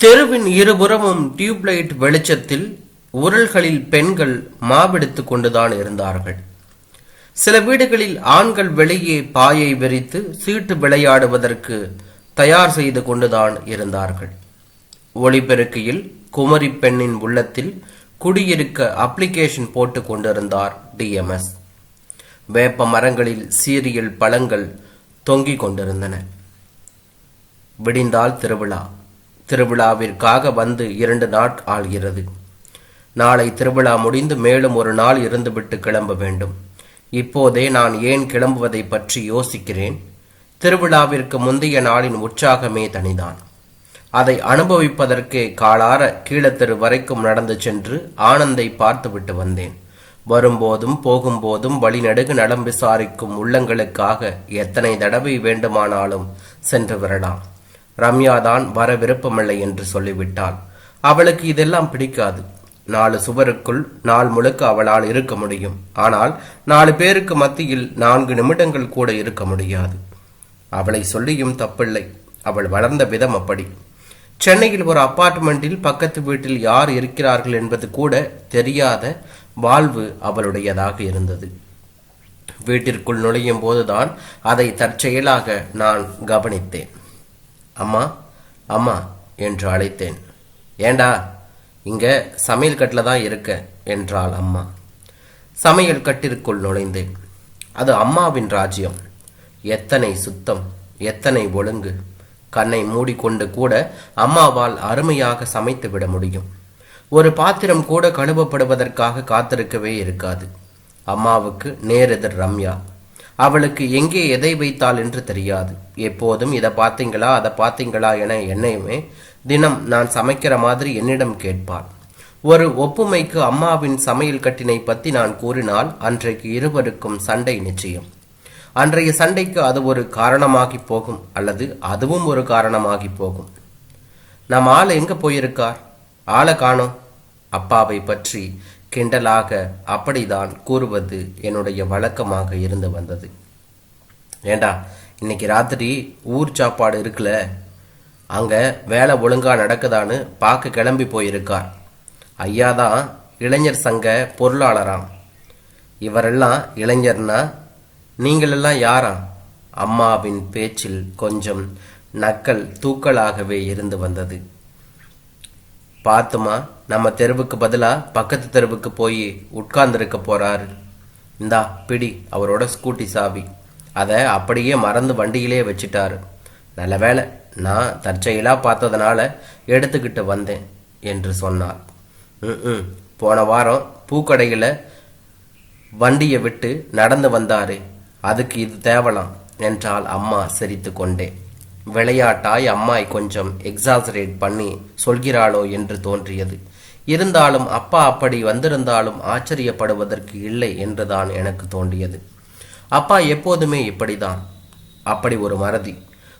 தெருவின் இருபுறமும் டியூப்லைட் வெளிச்சத்தில் உரல்களில் பெண்கள் மாவெடுத்து கொண்டுதான் இருந்தார்கள். சில வீடுகளில் ஆண்கள் வெளியே பாயை விரித்து சீட்டு விளையாடுவதற்கு தயார் செய்து கொண்டுதான் இருந்தார்கள். ஒளிபெருக்கியில் குமரி பெண்ணின் உள்ளத்தில் குடியிருக்க அப்ளிகேஷன் போட்டு கொண்டிருந்தார் டிஎம்எஸ் வேப்ப மரங்களில் சீரியல் பழங்கள் தொங்கிக் கொண்டிருந்தன. விடிந்தால் திருவிழா. திருவிழாவிற்காக வந்து இரண்டு நாட் ஆள்கிறது. நாளை திருவிழா முடிந்து மேலும் ஒரு நாள் இருந்துவிட்டு கிளம்ப வேண்டும். இப்போதே நான் ஏன் கிளம்புவதை பற்றி யோசிக்கிறேன். திருவிழாவிற்கு முந்தைய நாளின் உற்சாகமே தனிதான். அதை அனுபவிப்பதற்கே காலார கீழத்தெரு வரைக்கும் நடந்து சென்று ஆனந்தை பார்த்துவிட்டு வந்தேன். வரும்போதும் போகும்போதும் வழிநடுகு நலம் விசாரிக்கும் உள்ளங்களுக்காக எத்தனை தடவை வேண்டுமானாலும் சென்று வரலாம். ரம்யாதான் வர விருப்பமில்லை என்று சொல்லிவிட்டாள். அவளுக்கு இதெல்லாம் பிடிக்காது. நாலு சுவருக்குள் நாள் முழுக்க அவளால் இருக்க முடியும். ஆனால் நாலு பேருக்கு மத்தியில் நான்கு நிமிடங்கள் கூட இருக்க முடியாது. அவளை சொல்லியும் தப்பில்லை. அவள் வளர்ந்த விதம் அப்படி. சென்னையில் ஒரு அப்பார்ட்மெண்டில் பக்கத்து வீட்டில் யார் இருக்கிறார்கள் என்பது கூட தெரியாத வாழ்வு அவளுடையதாக இருந்தது. வீட்டிற்குள் நுழையும் போதுதான் அதை தற்செயலாக நான் கவனித்தேன். அம்மா அம்மா என்று அழைத்தேன். ஏண்டா இங்க சமையல் கட்டில் தான் இருக்க என்றாள் அம்மா. சமையல் கட்டிற்குள் நுழைந்தேன். அது அம்மாவின் ராஜ்யம். எத்தனை சுத்தம் எத்தனை ஒழுங்கு. கண்ணை மூடிக்கொண்டு கூட அம்மாவால் அருமையாக சமைத்து விட முடியும். ஒரு பாத்திரம் கூட கழுவப்படுவதற்காக காத்திருக்கவே இருக்காது. அம்மாவுக்கு நேரெதிர் ரம்யா. அவளுக்கு எங்கே எதை வைத்தாள் என்று தெரியாது. எப்போதும் இதை பார்த்தீங்களா அதை பார்த்தீங்களா என என்னையுமே தினம் நான் சமைக்கிற மாதிரி என்னிடம் கேட்பாள். ஒரு ஒப்புமைக்கு அம்மாவின் சமையல் கட்டினை பற்றி நான் கூறினால் அன்றைக்கு இருவருக்கும் சண்டை நிச்சயம். அன்றைய சண்டைக்கு அது ஒரு காரணமாகி போகும் அல்லது அதுவும் ஒரு காரணமாகி போகும். நம் ஆள் எங்க போயிருக்கார்? ஆளை காணோம். அப்பாவை பற்றி கிண்டலாக அப்படிதான் கூறுவது என்னுடைய வழக்கமாக இருந்து வந்தது. ஏண்டா இன்னைக்கு ராத்திரி ஊர் சாப்பாடு இருக்குல்ல? அங்கே வேலை ஒழுங்காக நடக்குதான்னு பார்க்க கிளம்பி போயிருக்கார். ஐயா தான் இளைஞர் சங்க பொருளாளராம். இவரெல்லாம் இளைஞர்னா நீங்களெல்லாம் யாரா? அம்மாவின் பேச்சில் கொஞ்சம் நக்கல் தூக்கலாகவே இருந்து வந்தது. பார்த்துமா நம்ம தெருவுக்கு பதிலாக பக்கத்து தெருவுக்கு போய் உட்கார்ந்துருக்க போறாரு. இந்தா பிடி அவரோட ஸ்கூட்டி சாவி. அதை அப்படியே மறந்து வண்டியிலே வச்சிட்டாரு. நல்ல வேளை நான் தற்செயலாக பார்த்ததுனால எடுத்துக்கிட்டு வந்தேன் என்று சொன்னார். ம் போன வாரம் பூக்கடையில் வண்டியை விட்டு நடந்து வந்தாரு அதுக்கு இது தேவலாம் என்றால் அம்மா சிரித்து கொண்டே. விளையாட்டாய் அம்மாய் கொஞ்சம் எக்ஸாசரேட் பண்ணி சொல்கிறாளோ என்று தோன்றியது. இருந்தாலும் அப்பா அப்படி வந்திருந்தாலும் ஆச்சரியப்படுவதற்கு இல்லை என்றுதான் எனக்கு தோன்றியது. அப்பா எப்போதுமே இப்படிதான். அப்படி ஒரு மறதி.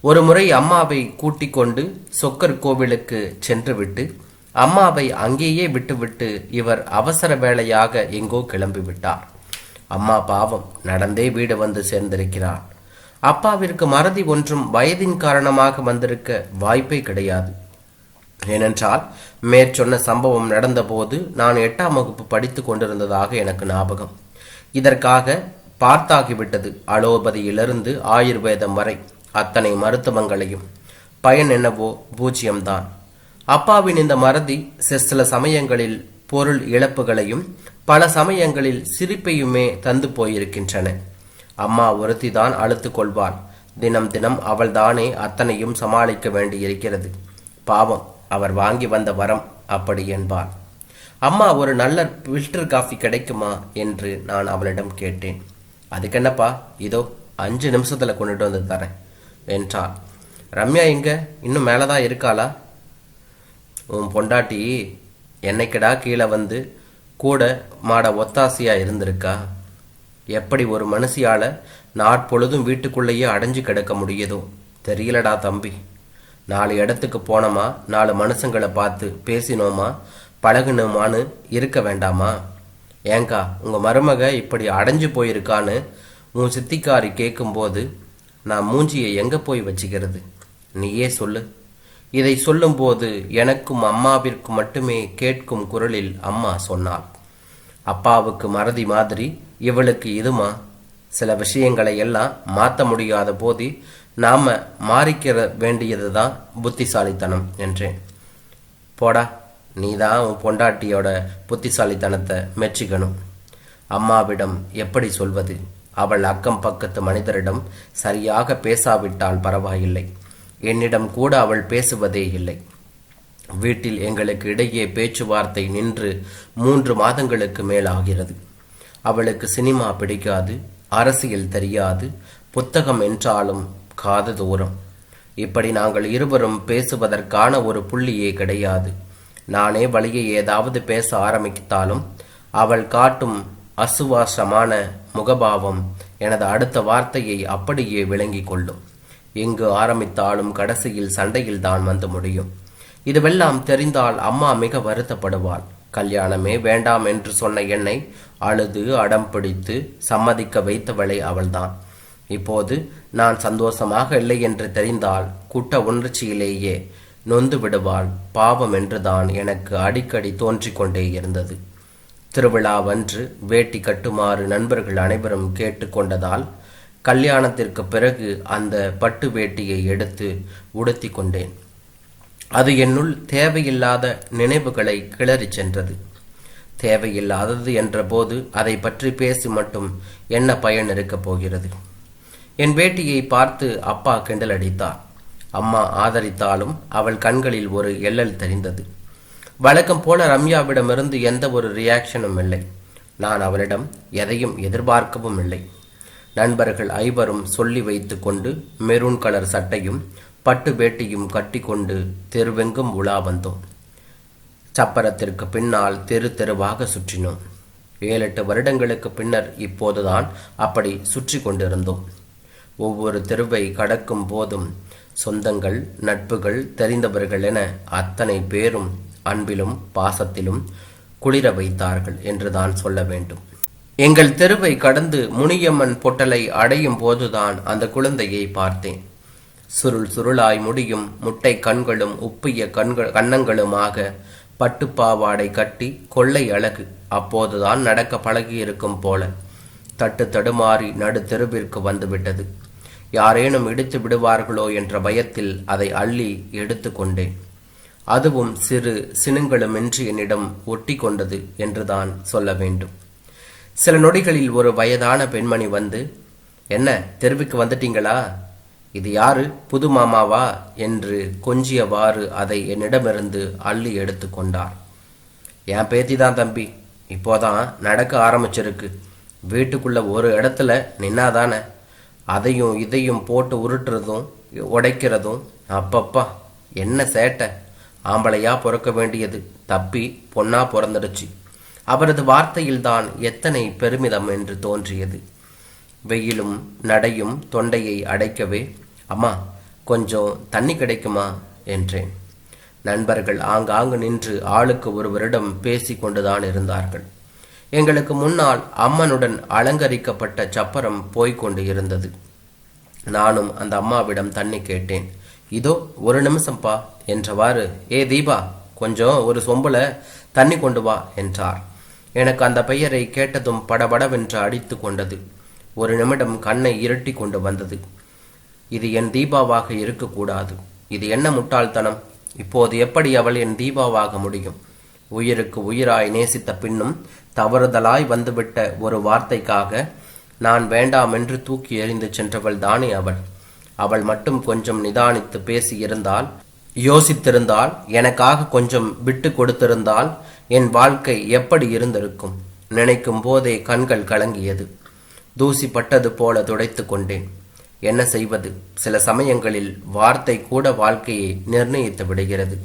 ஒரு முறை அம்மாவை கூட்டிக் கொண்டு சொக்கர் கோவிலுக்கு சென்றுவிட்டு அம்மாவை அங்கேயே விட்டுவிட்டு இவர் அவசர வேலையாக எங்கோ கிளம்பிவிட்டார். அம்மா பாவம் நடந்தே வீடு வந்து சேர்ந்திருக்கிறார். அப்பாவிற்கு மறதி ஒன்றும் வயதின் காரணமாக வந்திருக்க வாய்ப்பே கிடையாது. ஏனென்றால் மேற்சொன்ன சம்பவம் நடந்தபோது நான் எட்டாம் வகுப்பு படித்து கொண்டிருந்ததாக எனக்கு ஞாபகம். இதற்காக பார்த்தாகிவிட்டது அலோபதியிலிருந்து ஆயுர்வேதம் வரை அத்தனை மருத்துவங்களையும். பயன் என்னவோ பூஜ்ஜியம்தான். அப்பாவின் இந்த மறதி சில சமயங்களில் பொருள் இழப்புகளையும் பல சமயங்களில் சிரிப்பையுமே தந்து போயிருக்கின்றன. அம்மா ஒருத்திதான் அழுத்து கொள்வாள். தினம் தினம் அவள்தானே அத்தனையும் சமாளிக்க வேண்டியிருக்கிறது. பாவம் அவர் வாங்கி வந்த வரம் அப்படி என்பாள். அம்மா ஒரு நல்ல ஃபில்டர் காஃபி கிடைக்குமா என்று நான் அவளிடம் கேட்டேன். அதுக்கென்னப்பா? இதோ அஞ்சு நிமிஷத்தில் கொண்டுட்டு வந்து தரேன் என்றாள். ரம்யா எங்க? இன்னும் மேலே தான் இருக்காளா? உன் பொண்டாட்டி என்னைக்கடா கீழே வந்து கூட மாட ஒத்தாசியாக இருந்திருக்கா? எப்படி ஒரு மனுஷியால நாட்பொழுதும் வீட்டுக்குள்ளேயே அடைஞ்சு கிடக்க முடியுதோ? தெரியலடா தம்பி. நாலு இடத்துக்கு போனோமா? நாலு மனுஷங்களை பார்த்து பேசினோமா? பழகுனோமான்னு இருக்க வேண்டாமா? ஏங்கா உங்கள் மருமக இப்படி அடைஞ்சு போயிருக்கான்னு உன் சித்திக்காரி கேட்கும்போது நான் மூஞ்சியை எங்கே போய் வச்சுக்கிறது? நீயே சொல்லு. இதை சொல்லும்போது எனக்கும் அம்மாவிற்கு மட்டுமே கேட்கும் குரலில் அம்மா சொன்னாள். அப்பாவுக்கு மறதி மாதிரி இவளுக்கு இதுமா? சில விஷயங்களை எல்லாம் மாற்ற முடியாத போது நாம் மாறிக்கிற வேண்டியது தான் புத்திசாலித்தனம் என்றேன். போடா நீ தான் உன் பொண்டாட்டியோட புத்திசாலித்தனத்தை மெச்சிக்கணும். அம்மாவிடம் எப்படி சொல்வது? அவள் அக்கம் பக்கத்து மனிதரிடம் சரியாக பேசாவிட்டால் பரவாயில்லை. என்னிடம் கூட அவள் பேசுவதே இல்லை. வீட்டில் எங்களுக்கு இடையே பேச்சுவார்த்தை நின்று மூன்று மாதங்களுக்கு மேலாகிறது. அவளுக்கு சினிமா பிடிக்காது அரசியல் தெரியாது புத்தகம் என்றாலும் காது தூரம். இப்படி நாங்கள் இருவரும் பேசுவதற்கான ஒரு புள்ளியே கிடையாது. நானே வழியை ஏதாவது பேச ஆரம்பித்தாலும் அவள் காட்டும் அசுவாசமான முகபாவம் எனது அடுத்த வார்த்தையை அப்படியே விளங்கிக் கொள்ளும். எங்கு ஆரம்பித்தாலும் கடைசியில் சண்டையில் தான் வந்து முடியும். இதுவெல்லாம் தெரிந்தால் அம்மா மிக வருத்தப்படுவாள். கல்யாணமே வேண்டாம் என்று சொன்ன என்னை அழுது அடம் பிடித்து சம்மதிக்க வைத்தவளை அவள்தான். இப்போது நான் சந்தோஷமாக இல்லை என்று தெரிந்தால் குட்ட உணர்ச்சியிலேயே நொந்து விடுவாள். பாவம் என்றுதான் எனக்கு அடிக்கடி தோன்றிக் கொண்டே இருந்தது. திருவிழாவன்று வேட்டி கட்டுமாறு நண்பர்கள் அனைவரும் கேட்டுக்கொண்டதால் கல்யாணத்திற்கு பிறகு அந்த பட்டு வேட்டியை எடுத்து உடுத்தி கொண்டேன். அது என்னுள் தேவையில்லாத நினைவுகளை கிளறிச் சென்றது. தேவையில்லாதது என்றபோது அதை பற்றி பேசி மட்டும் என்ன பயன் இருக்கப் போகிறது? என் வேட்டியை பார்த்து அப்பா கிண்டல் அடித்தார். அம்மா ஆதரித்தாலும் அவள் கண்களில் ஒரு எள்ளல் தெரிந்தது. வழக்கம் போல ரம்யாவிடமிருந்து எந்த ஒரு ரியாக்ஷனும் இல்லை. நான் அவளிடம் எதையும் எதிர்பார்க்கவும் இல்லை. நண்பர்கள் ஐவரும் சொல்லி வைத்து கொண்டு மெரூன் கலர் சட்டையும் பட்டு வேட்டியும் கட்டிக்கொண்டு தெருவெங்கும் உலா வந்தோம். சப்பரத்திற்கு பின்னால் தெரு தெருவாக சுற்றினோம். ஏழெட்டு வருடங்களுக்கு பின்னர் இப்போதுதான் அப்படி சுற்றி கொண்டிருந்தோம். ஒவ்வொரு தெருவை கடக்கும் போதும் சொந்தங்கள் நட்புகள் தெரிந்தவர்கள் என அத்தனை பேரும் அன்பிலும் பாசத்திலும் குளிர வைத்தார்கள் என்றுதான் சொல்ல வேண்டும். எங்கள் தெருவை கடந்து முனியம்மன் பொட்டலை அடையும் போதுதான் அந்த குழந்தையை பார்த்தேன். சுருள் சுருளாய் முடியும். முட்டை கண்களும் உப்பிய கண்கள் கன்னங்களுமாக பட்டுப்பாவாடை கட்டி கொள்ளை அழகு. அப்போதுதான் நடக்க பழகியிருக்கும் போல. தட்டு தடுமாறி நடு தெருவிற்கு வந்துவிட்டது. யாரேனும் இடித்து விடுவார்களோ என்ற பயத்தில் அதை அள்ளி எடுத்து கொண்டேன். அதுவும் சிறு சினுங்களுமின்றி என்னிடம் ஒட்டி கொண்டது என்றுதான் சொல்ல வேண்டும். சில நொடிகளில் ஒரு வயதான பெண்மணி வந்து என்ன தெருவுக்கு வந்துட்டீங்களா? இது யாரு? புது மாமாவா? என்று கொஞ்சியவாறு அதை என்னிடமிருந்து அள்ளி எடுத்து கொண்டார். என் பேத்தி தான் தம்பி. இப்போதான் நடக்க ஆரம்பிச்சிருக்கு. வீட்டுக்குள்ள ஒரு இடத்துல நின்னாதானே? அதையும் இதையும் போட்டு உருட்டுறதும் உடைக்கிறதும் அப்பப்பா என்ன சேட்டை? ஆம்பளையா பிறக்க வேண்டியது. தப்பி பொன்னா பிறந்துடுச்சு. அவரது வார்த்தையில்தான் எத்தனை பெருமிதம் என்று தோன்றியது. வெயிலும் நடையும் தொண்டையை அடைக்கவே அம்மா கொஞ்சம் தண்ணி கிடைக்குமா? என்றேன். நண்பர்கள் ஆங்காங்கு நின்று ஆளுக்கு ஒருவரிடம் பேசி கொண்டுதான் இருந்தார்கள். எங்களுக்கு முன்னால் அம்மனுடன் அலங்கரிக்கப்பட்ட சப்பரம் போய்க் கொண்டு இருந்தது. நானும் அந்த அம்மாவிடம் தண்ணி கேட்டேன். இதோ ஒரு நிமிஷம்பா என்றவாறு ஏ தீபா கொஞ்சம் ஒரு சொம்புல தண்ணி கொண்டு வா என்றார். எனக்கு அந்த பெயரை கேட்டதும் படபடவென்று அடித்து கொண்டது. ஒரு நிமிடம் கண்ணை இருட்டி கொண்டு வந்தது. இது என் தீபாவாக இருக்கக்கூடாது. இது என்ன முட்டாள்தனம்? இப்போது எப்படி அவள் என் தீபாவாக முடியும்? உயிருக்கு உயிராய் நேசித்த பின்னும் தவறுதலாய் வந்துவிட்ட ஒரு வார்த்தைக்காக நான் வேண்டாம் என்று தூக்கி எறிந்து சென்றவள் தானே அவள். அவள் மட்டும் கொஞ்சம் நிதானித்து பேசியிருந்தால் யோசித்திருந்தால் எனக்காக கொஞ்சம் விட்டு கொடுத்திருந்தால் என் வாழ்க்கை எப்படி இருந்திருக்கும்? நினைக்கும் போதே கண்கள் கலங்கியது. தூசி பட்டது போல துடைத்து கொண்டேன். என்ன செய்வது? சில சமயங்களில் வார்த்தை கூட வாழ்க்கையை நிர்ணயித்து விடுகிறது.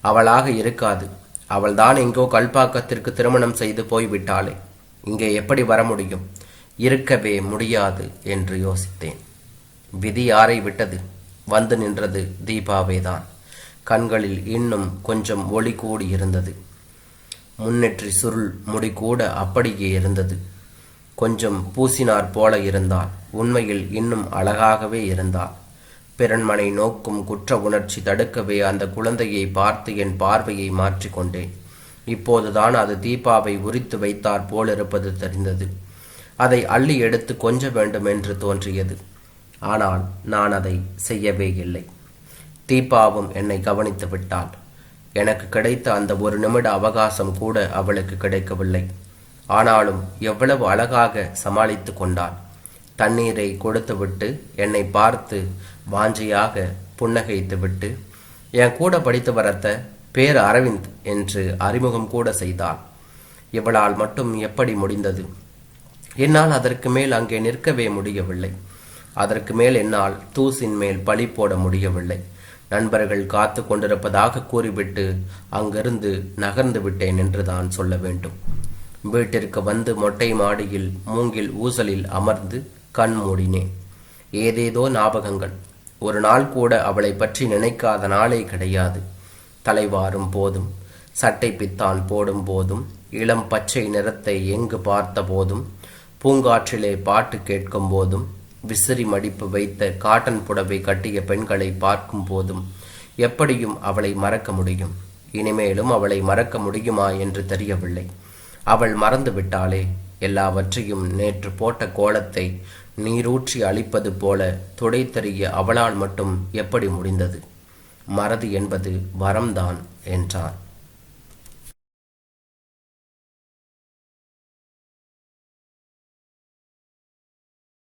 அவளாக இருக்காது. அவள்தான் எங்கோ கல்பாக்கத்திற்கு திருமணம் செய்து போய்விட்டாளே. இங்கே எப்படி வர முடியும்? இருக்கவே முடியாது என்று யோசித்தேன். விதி யாரை விட்டது? வந்து நின்றது தீபாவேதான். கண்களில் இன்னும் கொஞ்சம் ஒளி கூடி இருந்தது முன்னெற்றி சுருள் முடி கூட அப்படியே இருந்தது. கொஞ்சம் பூசினார் போல இருந்தாள். உண்மையில் இன்னும் அழகாகவே இருந்தாள். பிறன்மனை நோக்கும் குற்ற உணர்ச்சி தடுக்கவே அந்த குழந்தையை பார்த்து என் பார்வையை மாற்றிக்கொண்டேன் இப்போதுதான் அது தீபாவை உரித்து வைத்தார் போலிருப்பது தெரிந்தது. அதை அள்ளி எடுத்து கொஞ்ச வேண்டும் என்று தோன்றியது. ஆனால் நான் அதை செய்யவே இல்லை. தீபாவும் என்னை கவனித்து விட்டாள். எனக்கு கிடைத்த அந்த ஒரு நிமிட அவகாசம் கூட அவளுக்கு கிடைக்கவில்லை. ஆனாலும் எவ்வளவு அழகாக சமாளித்து கொண்டாள் தண்ணீரை கொடுத்துவிட்டு என்னை பார்த்து வாஞ்சியாக புன்னகைத்துவிட்டு என் கூட படித்து வரத்த பேர் அரவிந்த் என்று அறிமுகம் கூட செய்தாள் இவளால் மட்டும் எப்படி முடிந்தது? என்னால் அதற்கு மேல் அங்கே நிற்கவே முடியவில்லை. அதற்கு மேல் என்னால் தூசின் மேல் பழி போட முடியவில்லை. நண்பர்கள் காத்து கொண்டிருப்பதாக கூறிவிட்டு அங்கிருந்து நகர்ந்து விட்டேன் என்று தான் சொல்ல வேண்டும். வீட்டிற்கு வந்து மொட்டை மாடியில் மூங்கில் ஊசலில் அமர்ந்து கண் மூடினேன். ஏதேதோ ஞாபகங்கள். ஒரு நாள் கூட அவளை பற்றி நினைக்காத நாளே கிடையாது. தலைவாரும் போதும். சட்டை பித்தான் போடும் போதும். இளம் பச்சை நிறத்தை எங்கு பார்த்த போதும். பூங்காற்றிலே பாட்டு கேட்கும் போதும். விசிறி மடிப்பு வைத்த காட்டன் புடவை கட்டிய பெண்களை பார்க்கும் போதும். எப்படியும் அவளை மறக்க முடியும். இனிமேலும் அவளை மறக்க முடியுமா என்று தெரியவில்லை. அவள் மறந்து விட்டாளே எல்லாவற்றையும் நேற்று போட்ட கோலத்தை நீரூற்றி அழிப்பது போல துடைத்தறிய அவளால் மட்டும் எப்படி முடிந்தது? மறதி என்பது வரம்தான் என்றான்